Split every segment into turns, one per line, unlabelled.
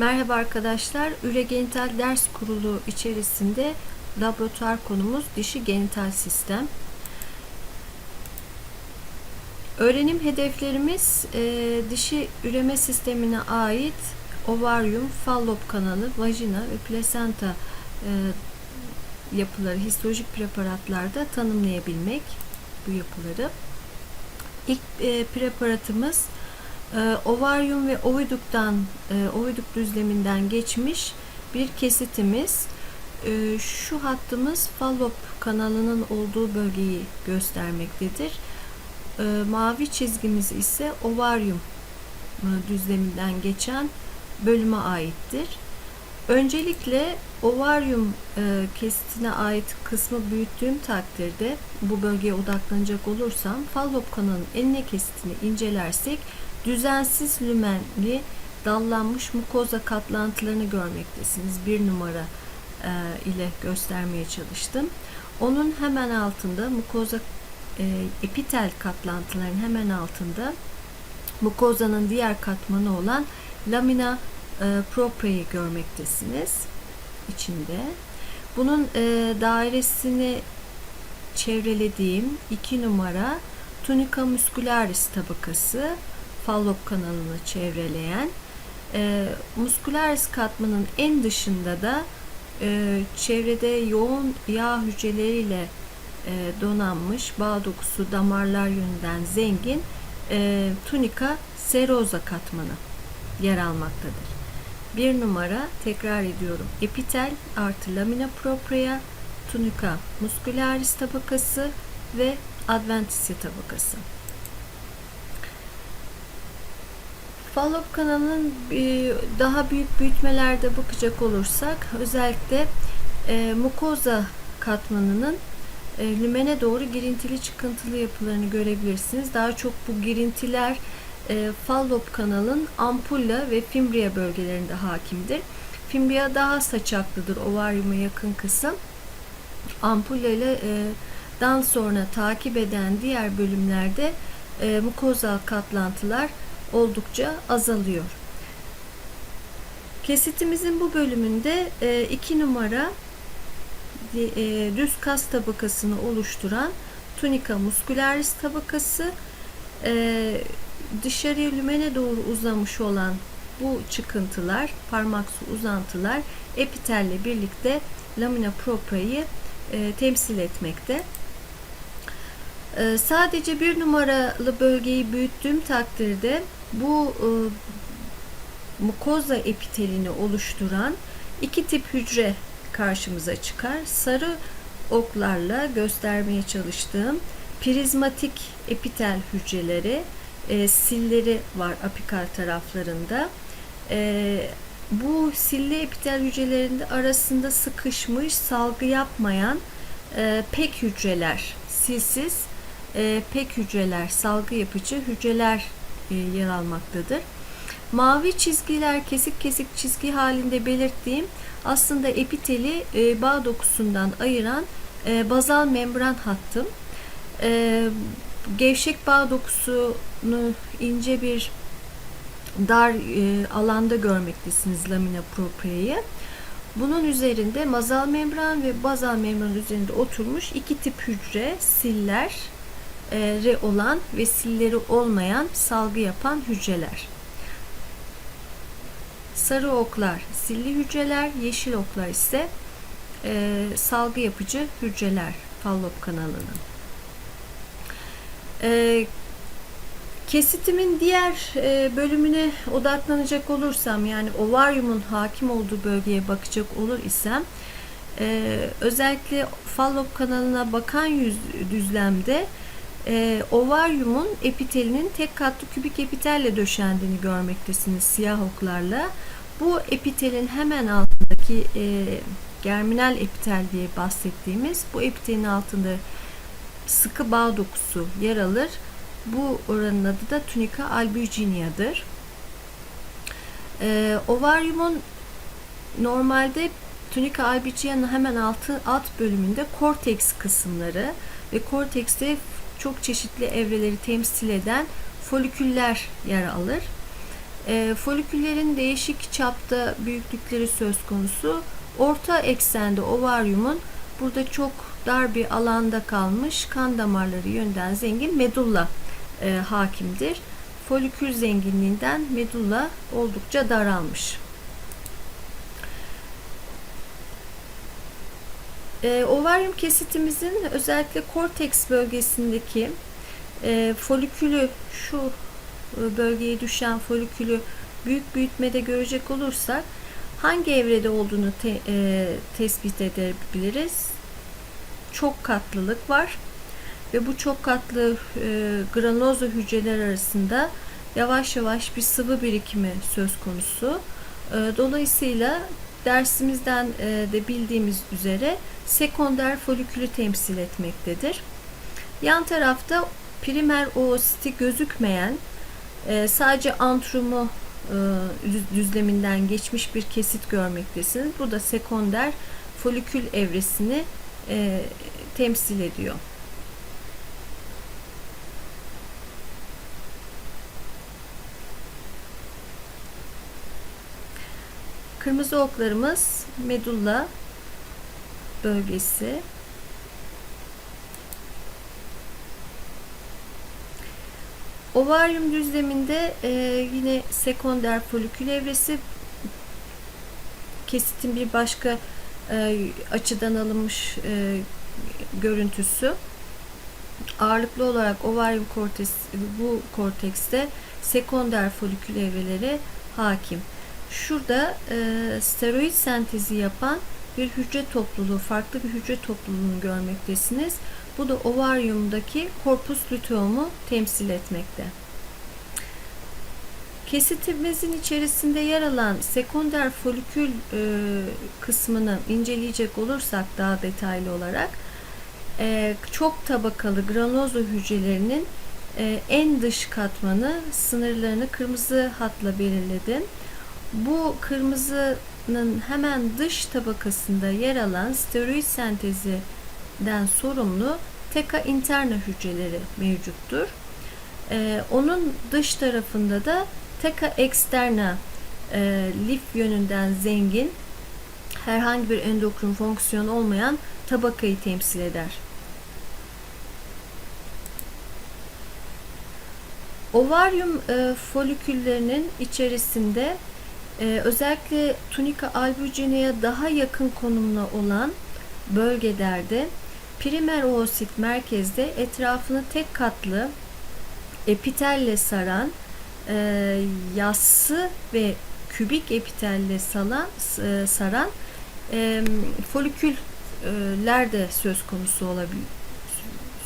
Merhaba arkadaşlar. Üregenital ders kurulu içerisinde laboratuvar konumuz dişi genital sistem. Öğrenim hedeflerimiz e, dişi üreme sistemine ait ovaryum, fallop kanalı, vajina ve plasenta e, yapıları histolojik preparatlarda tanımlayabilmek bu yapıları. İlk e, preparatımız ovaryum ve oviduktan e, oviduk düzleminden geçmiş bir kesitimiz. E, şu hattımız fallop kanalının olduğu bölgeyi göstermektedir. E, mavi çizgimiz ise ovaryum e, düzleminden geçen bölüme aittir. Öncelikle ovaryum e, kesitine ait kısmı büyüttüğüm takdirde bu bölgeye odaklanacak olursam fallop kanalının enine kesitini incelersek düzensiz lümenli dallanmış mukoza katlantılarını görmektesiniz. Bir numara e, ile göstermeye çalıştım. Onun hemen altında mukoza e, epitel katlantıların hemen altında mukozanın diğer katmanı olan lamina e, propria'yı görmektesiniz içinde. Bunun e, dairesini çevrelediğim iki numara tunica muscularis tabakası fallop kanalını çevreleyen e, muscularis katmanın en dışında da e, çevrede yoğun yağ hücreleriyle e, donanmış bağ dokusu damarlar yönünden zengin e, tunica serosa katmanı yer almaktadır. Bir numara tekrar ediyorum. Epitel artı lamina propria, tunica muscularis tabakası ve adventitia tabakası. Fallop kanalının e, daha büyük büyütmelerde bakacak olursak özellikle e, mukoza katmanının e, lümene doğru girintili çıkıntılı yapılarını görebilirsiniz. Daha çok bu girintiler e, fallop kanalın ampulla ve fimbria bölgelerinde hakimdir. Fimbria daha saçaklıdır ovaryuma yakın kısım. Ampulla ile e, dan sonra takip eden diğer bölümlerde e, mukozal katlantılar oldukça azalıyor. Kesitimizin bu bölümünde 2 numara e, düz kas tabakasını oluşturan tunica muscularis tabakası e, dışarıya lümene doğru uzamış olan bu çıkıntılar, parmaksı uzantılar epitelle birlikte lamina propria'yı e, temsil etmekte. E, sadece bir numaralı bölgeyi büyüttüğüm takdirde bu e, mukoza epitelini oluşturan iki tip hücre karşımıza çıkar. Sarı oklarla göstermeye çalıştığım prizmatik epitel hücreleri, e, silleri var apikal taraflarında. E, bu silli epitel hücrelerinde arasında sıkışmış, salgı yapmayan e, pek hücreler, silsiz e, pek hücreler, salgı yapıcı hücreler e, yer almaktadır. Mavi çizgiler kesik kesik çizgi halinde belirttiğim aslında epiteli e, bağ dokusundan ayıran e, bazal membran hattım. E, gevşek bağ dokusunu ince bir dar e, alanda görmektesiniz lamina propria'yı. Bunun üzerinde mazal membran ve bazal membran üzerinde oturmuş iki tip hücre, siller, re olan ve silleri olmayan salgı yapan hücreler. Sarı oklar silli hücreler, yeşil oklar ise e, salgı yapıcı hücreler fallop kanalının. E, kesitimin diğer e, bölümüne odaklanacak olursam yani ovaryumun hakim olduğu bölgeye bakacak olur isem e, özellikle fallop kanalına bakan yüz düzlemde e, ovaryumun epitelinin tek katlı kübik epitelle döşendiğini görmektesiniz siyah oklarla. Bu epitelin hemen altındaki e, germinal epitel diye bahsettiğimiz bu epitelin altında sıkı bağ dokusu yer alır. Bu oranın adı da tunica albuginia'dır. E, ovaryumun normalde tunica albuginia'nın hemen altı alt bölümünde korteks kısımları ve kortekste çok çeşitli evreleri temsil eden foliküller yer alır. E, foliküllerin değişik çapta büyüklükleri söz konusu. Orta eksende ovaryumun burada çok dar bir alanda kalmış kan damarları yönden zengin medulla e, hakimdir. Folikül zenginliğinden medulla oldukça daralmış. E, ovaryum kesitimizin özellikle korteks bölgesindeki e, folikülü şu e, bölgeye düşen folikülü büyük büyütmede görecek olursak hangi evrede olduğunu te, e, tespit edebiliriz? Çok katlılık var ve bu çok katlı e, granuloza hücreler arasında yavaş yavaş bir sıvı birikimi söz konusu. E, dolayısıyla dersimizden e, de bildiğimiz üzere sekonder folikülü temsil etmektedir. Yan tarafta primer oositi gözükmeyen e, sadece antrumu e, düzleminden geçmiş bir kesit görmektesiniz. Bu da sekonder folikül evresini temsil ediyor. Kırmızı oklarımız medulla bölgesi. Ovaryum düzleminde e, yine sekonder folikül evresi kesitin bir başka e, açıdan alınmış e, görüntüsü. Ağırlıklı olarak ovaryum korteks, bu kortekste sekonder folikül evreleri hakim. Şurada e, steroid sentezi yapan bir hücre topluluğu, farklı bir hücre topluluğunu görmektesiniz. Bu da ovaryumdaki korpus luteum'u temsil etmekte. Kesitimizin içerisinde yer alan sekonder folikül e, kısmını inceleyecek olursak daha detaylı olarak e, çok tabakalı granuloza hücrelerinin e, en dış katmanı sınırlarını kırmızı hatla belirledim. Bu kırmızının hemen dış tabakasında yer alan steroid sentezinden sorumlu teka interna hücreleri mevcuttur. Ee, onun dış tarafında da teka externa e, lif yönünden zengin herhangi bir endokrin fonksiyon olmayan tabakayı temsil eder. Ovaryum e, foliküllerinin içerisinde ee, özellikle tunika albuginea daha yakın konumuna olan bölgelerde primer oosit merkezde etrafını tek katlı epitelle saran e, yassı ve kübik epitelle salan, e, saran e, foliküller de söz konusu olabilir.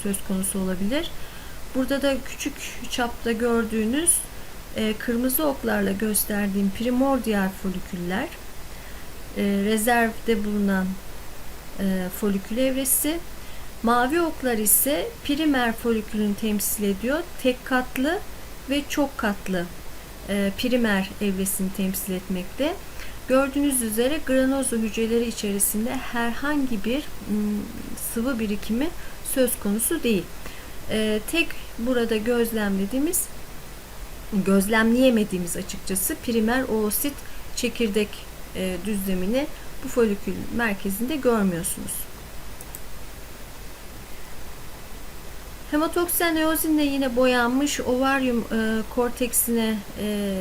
Söz konusu olabilir. Burada da küçük çapta gördüğünüz e, kırmızı oklarla gösterdiğim primordial foliküller e, rezervde bulunan e, folikül evresi mavi oklar ise primer folikülünü temsil ediyor. Tek katlı ve çok katlı primer evresini temsil etmekte. Gördüğünüz üzere granozo hücreleri içerisinde herhangi bir sıvı birikimi söz konusu değil. Tek burada gözlemlediğimiz gözlemleyemediğimiz açıkçası primer oosit çekirdek e, düzlemini bu folikül merkezinde görmüyorsunuz. Hematoksen eozinle yine boyanmış ovaryum e, korteksine e,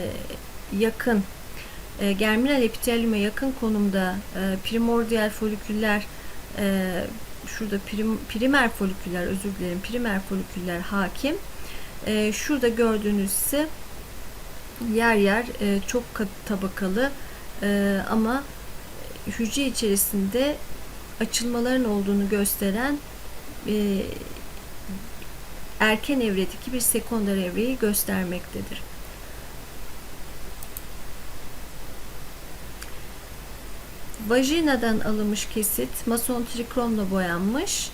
yakın e, germinal epitelyuma yakın konumda e, primordial foliküller e, şurada prim, primer foliküller özür dilerim primer foliküller hakim. E, şurada gördüğünüz ise yer yer e, çok tabakalı e, ama hücre içerisinde açılmaların olduğunu gösteren e, erken evredeki bir sekonder evreyi göstermektedir. Vajinadan alınmış kesit mason trikromla boyanmış.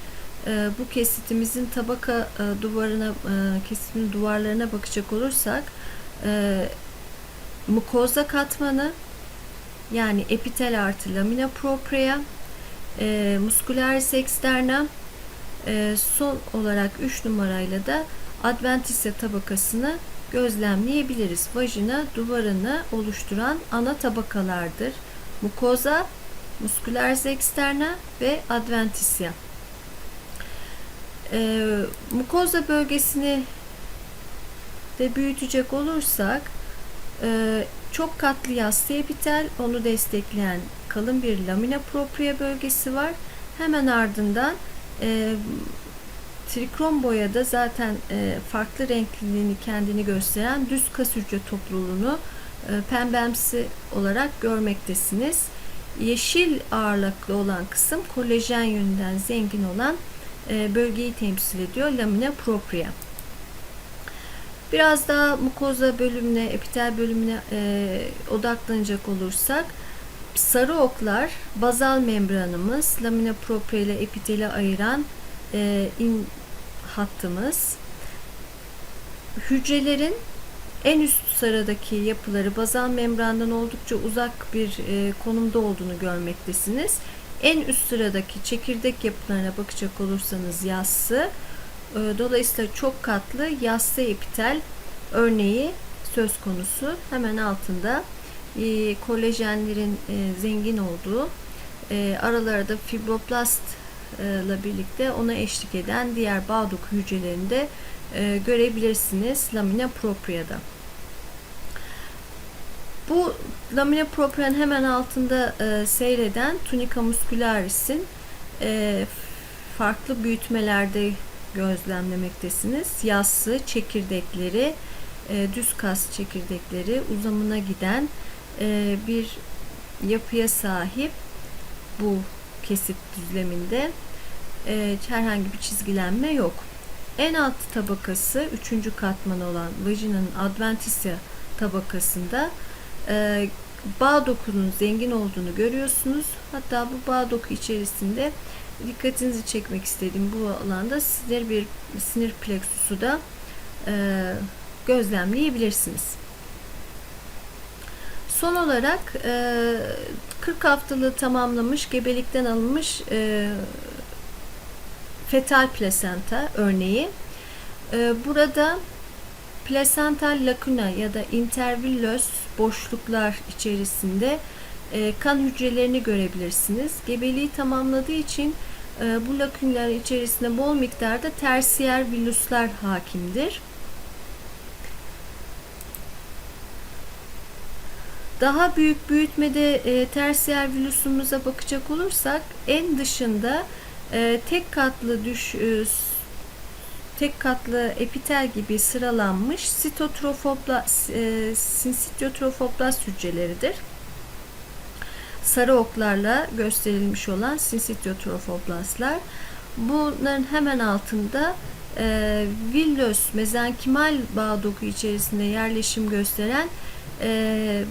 E, bu kesitimizin tabaka e, duvarına e, duvarlarına bakacak olursak e, mukoza katmanı yani epitel artı lamina propria e, muscularis externa e, son olarak 3 numarayla da adventitia tabakasını gözlemleyebiliriz. Vajina duvarını oluşturan ana tabakalardır. Mukoza, muscularis externa ve adventitia. Ee, mukoza bölgesini de büyütecek olursak e, çok katlı yassı epitel onu destekleyen kalın bir lamina propria bölgesi var. Hemen ardından e, trikrom boyada zaten e, farklı renkliliğini kendini gösteren düz kas hücre topluluğunu e, pembemsi olarak görmektesiniz. Yeşil ağırlıklı olan kısım kolajen yönünden zengin olan e, bölgeyi temsil ediyor. Lamina propria. Biraz daha mukoza bölümüne, epitel bölümüne e, odaklanacak olursak sarı oklar bazal membranımız, lamina propria ile epiteli ayıran e, in hattımız. Hücrelerin en üst sıradaki yapıları bazal membrandan oldukça uzak bir e, konumda olduğunu görmektesiniz. En üst sıradaki çekirdek yapılarına bakacak olursanız yassı, e, dolayısıyla çok katlı yassı epitel örneği söz konusu. Hemen altında e, kolajenlerin e, zengin olduğu, aralarda fibroplast ile birlikte ona eşlik eden diğer bağ doku hücrelerini de e, görebilirsiniz lamina propria'da. Bu lamina propria'nın hemen altında e, seyreden tunica muscularis'in e, farklı büyütmelerde gözlemlemektesiniz. Yassı, çekirdekleri, e, düz kas çekirdekleri uzamına giden e, bir yapıya sahip bu kesit düzleminde e, herhangi bir çizgilenme yok. En alt tabakası üçüncü katman olan vajinanın adventitia tabakasında e, bağ dokunun zengin olduğunu görüyorsunuz. Hatta bu bağ doku içerisinde dikkatinizi çekmek istediğim bu alanda sinir bir sinir plexusu da e, gözlemleyebilirsiniz. Son olarak e, 40 haftalığı tamamlamış gebelikten alınmış e, fetal plasenta örneği. E, burada plasental lakuna ya da intervillös boşluklar içerisinde e, kan hücrelerini görebilirsiniz. Gebeliği tamamladığı için e, bu lakünler içerisinde bol miktarda tersiyer villuslar hakimdir. Daha büyük büyütmede e, tersiyer villusumuza bakacak olursak en dışında e, tek katlı düş e, tek katlı epitel gibi sıralanmış sitotrofoblast, e, sinsitiotrofoblast hücreleridir. Sarı oklarla gösterilmiş olan sinsitiotrofoblastlar. Bunların hemen altında e, villös mezenkimal bağ doku içerisinde yerleşim gösteren e,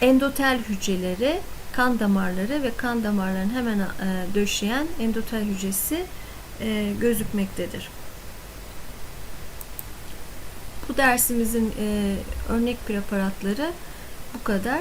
endotel hücreleri, kan damarları ve kan damarlarının hemen e, döşeyen endotel hücresi e, gözükmektedir. Bu dersimizin e, örnek preparatları bu kadar.